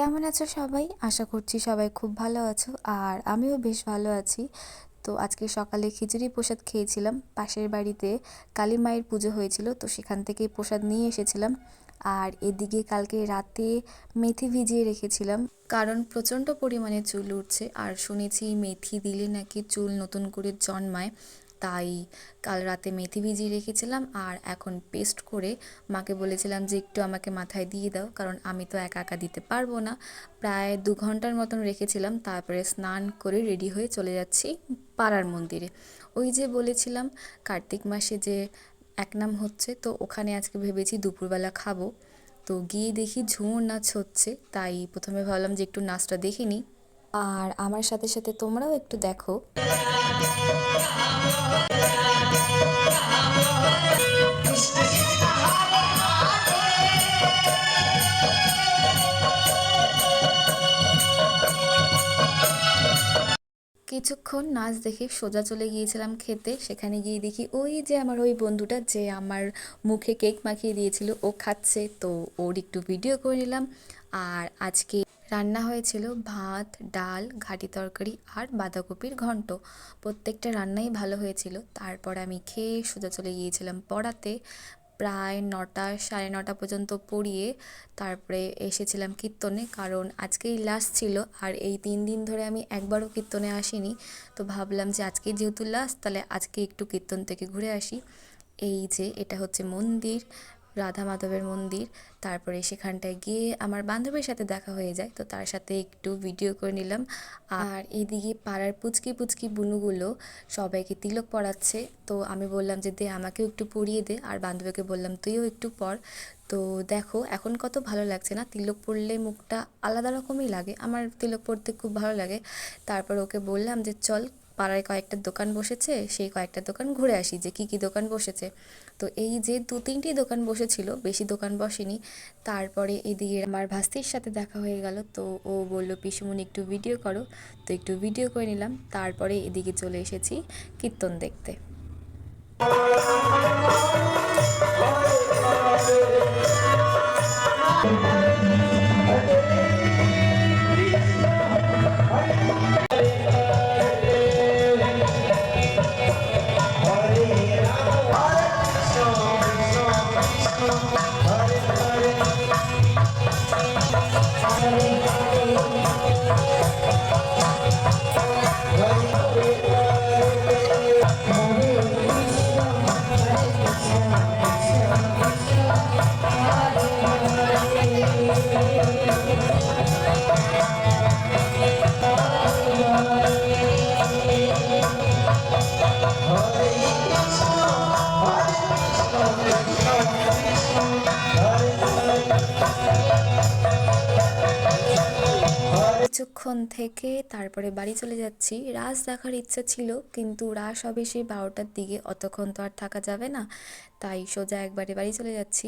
কেমন আছো সবাই? আশা করছি সবাই খুব ভালো আছো আর আমিও বেশ ভালো আছি। তো আজকে সকালে খিচুড়ি প্রসাদ খেয়েছিলাম। পাশের বাড়িতে কালী মায়ের পুজো হয়েছিল, তো সেখান থেকেই প্রসাদ নিয়ে এসেছিলাম। আর এদিকে কালকে রাতে মেথি ভিজিয়ে রেখেছিলাম। কারণ প্রচণ্ড পরিমাণে চুল উঠছে। আর শুনেছি মেথি দিলে নাকি চুল নতুন করে জন্মায়। তাই কাল রাতে মেথি ভিজিয়ে রেখেছিলাম আর এখন পেস্ট করে মাকে বলেছিলাম যে একটু আমাকে মাথায় দিয়ে দাও, কারণ আমি তো একা একা দিতে পারব না। প্রায় দু ঘণ্টার মতন রেখেছিলাম, তারপরে স্নান করে রেডি হয়ে চলে যাচ্ছি পাড়ার মন্দিরে। ওই যে বলেছিলাম কার্তিক মাসে যে এক নাম হচ্ছে, তো ওখানে আজকে ভেবেছি দুপুরবেলা খাব। তো গিয়ে দেখি ঝুমুর নাচ হচ্ছে, তাই প্রথমে ভাবলাম যে একটু নাচটা দেখে নিই। আর আমার সাথে সাথে তোমরাও একটু দেখো। কিছুক্ষণ নাচ দেখে সোজা চলে গিয়েছিলাম খেতে। সেখানে গিয়ে দেখি ওই যে আমার ওই বন্ধুটা যে আমার মুখে কেক মাখিয়ে দিয়েছিল, ও খাচ্ছে। তো ওর একটু ভিডিও করে নিলাম। আর আজকে রান্না হয়েছিল ভাত, ডাল, ঘাটি তরকারি আর বাঁধাকপির ঘন্ট। প্রত্যেকটা রান্নাই ভালো হয়েছিল। তারপর আমি খেয়ে সোজা চলে গিয়েছিলাম পড়াতে। প্রায় নটা, সাড়ে নটা পর্যন্ত পড়িয়ে তারপরে এসেছিলাম কীর্তনে। কারণ আজকেই লাস্ট ছিল আর এই তিন দিন ধরে আমি একবারও কীর্তনে আসিনি। তো ভাবলাম যে আজকে যেহেতু লাস্ট তাহলে আজকে একটু কীর্তন থেকে ঘুরে আসি। এই যে, এটা হচ্ছে মন্দির। রাধা মাধবের মন্দির। তারপরে সেখানটায় গিয়ে আমার বান্ধবীর সাথে দেখা হয়ে যায়। তো তার সাথে একটু ভিডিও করে নিলাম। আর এদিকে পাড়ার পুচকি পুচকি বুনুগুলো সবাইকে তিলক পড়াচ্ছে তো আমি বললাম যে, দে, আমাকেও একটু পরিয়ে দে। আর বান্ধবীকে বললাম, তুইও একটু পর। তো দেখো, এখন কত ভালো লাগছে না? তিলক পরলে মুখটা আলাদা রকমই লাগে। আমার তিলক পড়তে খুব ভালো লাগে। তারপর ওকে বললাম যে, চল পাড়ায় কয়েকটা দোকান বসেছে, সেই কয়েকটা দোকান ঘুরে আসি যে কী কী দোকান বসেছে। তো এই যে দু তিনটি দোকান বসেছিল, বেশি দোকান বসেনি। তারপরে এদিকে আমার ভাস্তির সাথে দেখা হয়ে গেল, তো ও বলল, পিসুমনি, একটু ভিডিও করো। তো একটু ভিডিও করে নিলাম, তারপরে এদিকে চলে এসেছি কীর্তন দেখতে। কিছুক্ষণ থেকে তারপরে বাড়ি চলে যাচ্ছি। রাস দেখার ইচ্ছা ছিল, কিন্তু রাস হবে সেই বারোটার দিকে, অতক্ষণ তো আর থাকা যাবে না, তাই সোজা একবারে বাড়ি চলে যাচ্ছি।